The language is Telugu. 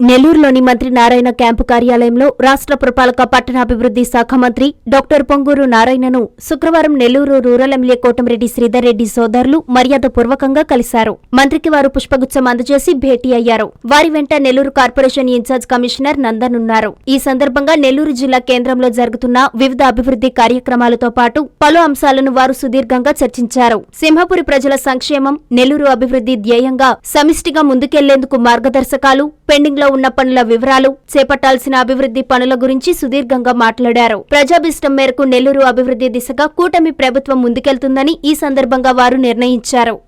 నెల్లూరులోని మంత్రి నారాయణ క్యాంపు కార్యాలయంలో రాష్ట్ర పురపాలక పట్టణాభివృద్ధి శాఖ మంత్రి డాక్టర్ పొంగూరు నారాయణను శుక్రవారం నెల్లూరు రూరల్ ఎమ్మెల్యే కోటమిరెడ్డి శ్రీధర్ రెడ్డి సోదరులు మర్యాదపూర్వకంగా కలిశారు. మంత్రికి వారు పుష్పగుచ్చం అందజేసి భేటీ అయ్యారు. వారి వెంట Nellore corporation incharge commissioner Nandan ఉన్నారు ఈ సందర్భంగా నెల్లూరు జిల్లా కేంద్రంలో జరుగుతున్న వివిధ అభివృద్ధి కార్యక్రమాలతో పాటు పలు అంశాలను వారు సుదీర్ఘంగా చర్చించారు. సింహపురి ప్రజల సంక్షేమం నెల్లూరు అభివృద్ధి ధ్యేయంగా సమిష్టిగా ముందుకెళ్ళేందుకు మార్గదర్శకాలు పెండింగ్లో ఉన్న పనుల వివరాలు చేపట్టాల్సిన అభివృద్ధి పనుల గురించి సుదీర్ఘంగా మాట్లాడారు. ప్రజాభిష్టం మేరకు నెల్లూరు అభివృద్ధి దిశగా కూటమి ప్రభుత్వం ముందుకెళ్తుందని ఈ సందర్భంగా వారు నిర్ణయించారు.